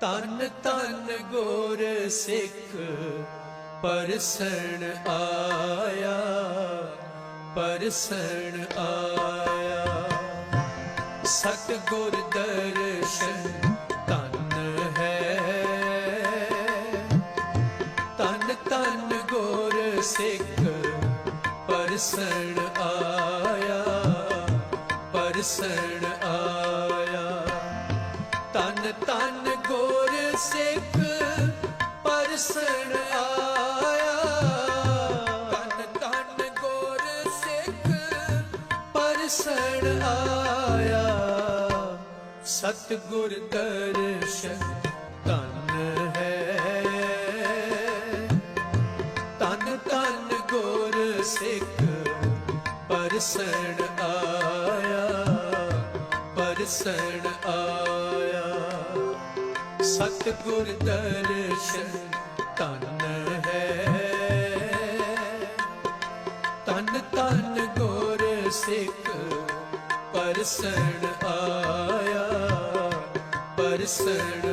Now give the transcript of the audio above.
ਤਨ ਤਨ ਗੋਰ ਸਿੱਖ, ਪਰਸਣ ਆਇਆ ਪਰਸਣ ਆਇਆ। ਸਤਿਗੁਰ ਦਰਸ਼ਨ ਤਨ ਹੈ। ਤਨ ਤਨ ਗੋਰ ਸਿੱਖ, ਪਰਸਣ ਆਇਆ, ਪਰਸਣ ਸਿੱਖ ਪਰਸਣ ਆਇਆ। ਤਨ ਤਨ ਗੋਰ ਸਿੱਖ ਪਰਸਣ ਆਇਆ। ਸਤਿਗੁਰ ਦਰਸ਼ਨ ਤਨ ਹੈ। ਤਨ ਤਨ ਗੋਰ ਸਿੱਖ ਪਰਸਣ ਆਇਆ। ਪਰਸਣ ਆਇਆ ਸਤਿਗੁਰ ਦਰਸ਼ਨ ਤਨ ਹੈ। ਤਨ ਤਨ ਗੋਰ ਸਿੱਖ ਪਰਸਣ ਆਇਆ ਪਰਸਣ ਆਇਆ